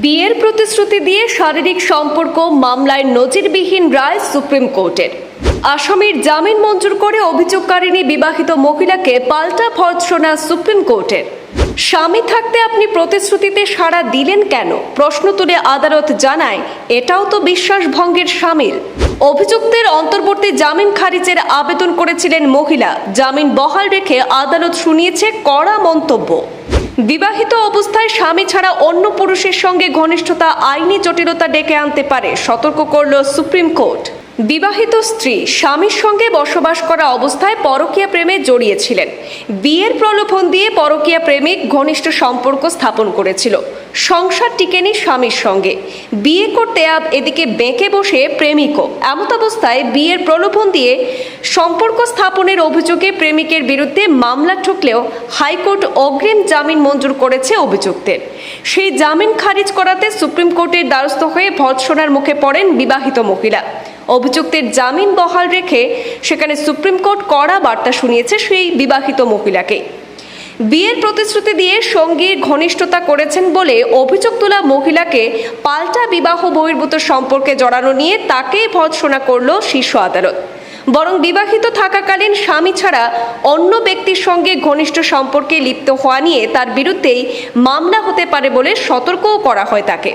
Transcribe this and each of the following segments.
বিয়ের প্রতিশ্রুতি দিয়ে শারীরিক সম্পর্ক মামলায় নজিরবিহীন রায় সুপ্রিম কোর্টের। আসামির জামিন মঞ্জুর করে অভিযোগকারিণী বিবাহিত মহিলাকে পাল্টা ভর্ৎসনা সুপ্রিম কোর্টের। স্বামী থাকতে আপনি প্রতিশ্রুতিতে সাড়া দিলেন কেন? প্রশ্ন তুলে আদালত জানায়, এটাও তো বিশ্বাস ভঙ্গের সামিল। অভিযুক্তের অন্তর্বর্তী জামিন খারিজের আবেদন করেছিলেন মহিলা। জামিন বহাল রেখে আদালত শুনিয়েছে কড়া মন্তব্য। বিবাহিত অবস্থায় স্বামী ছাড়া অন্য পুরুষের সঙ্গে ঘনিষ্ঠতা, আইনি জটিলতা ডেকে আনতে পারে, সতর্ক করল সুপ্রিম কোর্ট। বিবাহিত স্ত্রী স্বামীর সঙ্গে বসবাস করা অবস্থায় পরকীয়া প্রেমে জড়িয়েছিলেন। বিয়ের প্রলোভন দিয়ে পরকীয়া প্রেমিক ঘনিষ্ঠ সম্পর্ক স্থাপন করেছিল। সংসার টিকেনি স্বামীর সঙ্গে। বিয়ে করতে আব এদিকে বেঁকে বসে প্রেমিকও। এমত অবস্থায় বিয়ের প্রলোভন দিয়ে সম্পর্ক স্থাপনের অভিযোগে প্রেমিকের বিরুদ্ধে মামলা ঠুকলেও হাইকোর্ট অগ্রিম জামিন মঞ্জুর করেছে অভিযুক্তের। সেই জামিন খারিজ করাতে সুপ্রিম কোর্টের দ্বারস্থ হয়ে ভৎসনার মুখে পড়েন বিবাহিত মহিলা। অভিযুক্তের জামিন বহাল রেখে সেখানে সুপ্রিম কোর্ট কড়া বার্তা শুনিয়েছে সেই বিবাহিত মহিলাকে। বিয়ের প্রতিশ্রুতি দিয়ে সঙ্গীর ঘনিষ্ঠতা করেছেন বলে অভিযোগ তোলা মহিলাকে পাল্টা বিবাহ বহির্ভূত সম্পর্কে জড়ানো নিয়ে তাকেই ভৎসনা করল শীর্ষ আদালত। বরং বিবাহিত থাকাকালীন স্বামী ছাড়া অন্য ব্যক্তির সঙ্গে ঘনিষ্ঠ সম্পর্কে লিপ্ত হওয়া নিয়ে তার বিরুদ্ধেই মামলা হতে পারে বলে সতর্কও করা হয় তাকে।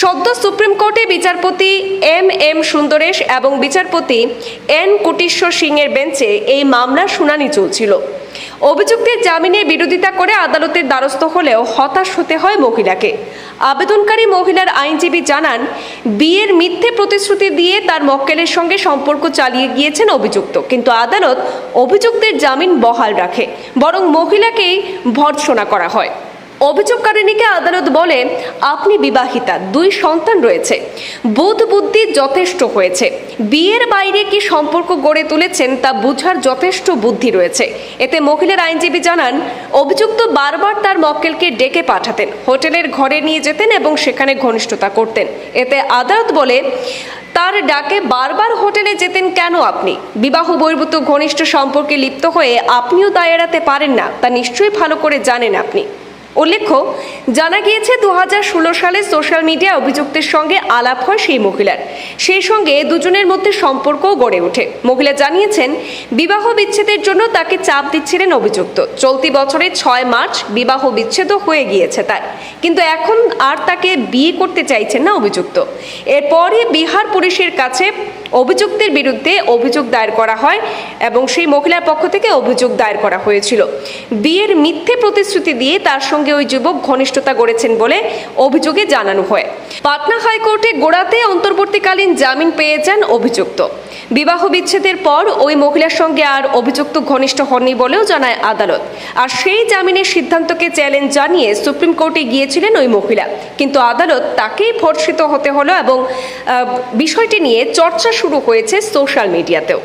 সদ্য সুপ্রিম কোর্টে বিচারপতি এম এম সুন্দরেশ এবং বিচারপতি এন কোটিশ্বর সিংয়ের বেঞ্চে এই মামলার শুনানি চলছিল। অভিযুক্তের জামিনের বিরোধিতা করে আদালতের দ্বারস্থ হলেও হতাশ হতে হয় মহিলাকে। আবেদনকারী মহিলার আইনজীবী জানান, বিয়ের মিথ্যে প্রতিশ্রুতি দিয়ে তার মক্কেলের সঙ্গে সম্পর্ক চালিয়ে গিয়েছেন অভিযুক্ত, কিন্তু আদালত অভিযুক্তের জামিন বহাল রাখে, বরং মহিলাকেই ভর্ৎসনা করা হয়। অভিযোগকারিণীকে আদালত বলে, আপনি বিবাহিতা, দুই সন্তান রয়েছে। বোধ বুদ্ধি যথেষ্ট হয়েছে। বিয়ের বাইরে কি সম্পর্ক গড়ে তুলেছেন তা বোঝার যথেষ্ট বুদ্ধি রয়েছে। এতে মহিলার আইনজীবী জানান, অভিযুক্ত বারবার তার মক্কেলকে ডেকে পাঠাতেন, হোটেলের ঘরে নিয়ে যেতেন এবং সেখানে ঘনিষ্ঠতা করতেন। এতে আদালত বলে, তার ডাকে বারবার হোটেলে যেতেন কেন আপনি? বিবাহ বহির্ভূত ঘনিষ্ঠ সম্পর্কে লিপ্ত হয়ে আপনিও দায় এড়াতে পারেন না। তা নিশ্চয়ই ভালো করে জানেন আপনি। উল্লেখ্য, জানা গিয়েছে দু হাজার ষোলো সালে সোশ্যাল মিডিয়া অভিযুক্তের সঙ্গে আলাপ হয় সেই মহিলার। সেই সঙ্গে দুজনের মধ্যে সম্পর্কও গড়ে ওঠে। মহিলা জানিয়েছেন, বিবাহ বিচ্ছেদের জন্য তাকে চাপ দিচ্ছিলেন অভিযুক্ত। চলতি বছরের ছয় মার্চ বিবাহ বিচ্ছেদও হয়ে গিয়েছে তার। কিন্তু এখন আর তাকে বিয়ে করতে চাইছেন না অভিযুক্ত। এরপরই বিহার পুলিশের কাছে অভিযুক্তের বিরুদ্ধে অভিযোগ দায়ের করা হয় এবং সেই মহিলার পক্ষ থেকে অভিযোগ দায়ের করা হয়েছিল। বিয়ের মিথ্যে প্রতিশ্রুতি দিয়ে তার সঙ্গে ওই যুবক ঘনিষ্ঠতা গড়েছেন বলে অভিযোগে জানানো হয়। পাটনা হাইকোর্টে গোড়াতে অন্তর্বর্তীকালীন জামিন পেয়ে যান অভিযুক্ত। বিবাহ বিচ্ছেদের পর ওই মহিলার সঙ্গে আর অভিযুক্ত ঘনিষ্ঠ হননি বলেও জানায় আদালত। আর সেই জামিনের সিদ্ধান্তকে চ্যালেঞ্জ জানিয়ে সুপ্রিম কোর্টে গিয়েছিলেন ওই মহিলা। কিন্তু আদালত তাকেই ভর্ষিত হতে হলো এবং বিষয়টি নিয়ে চর্চা শুরু হয়েছে সোশ্যাল মিডিয়াতেও।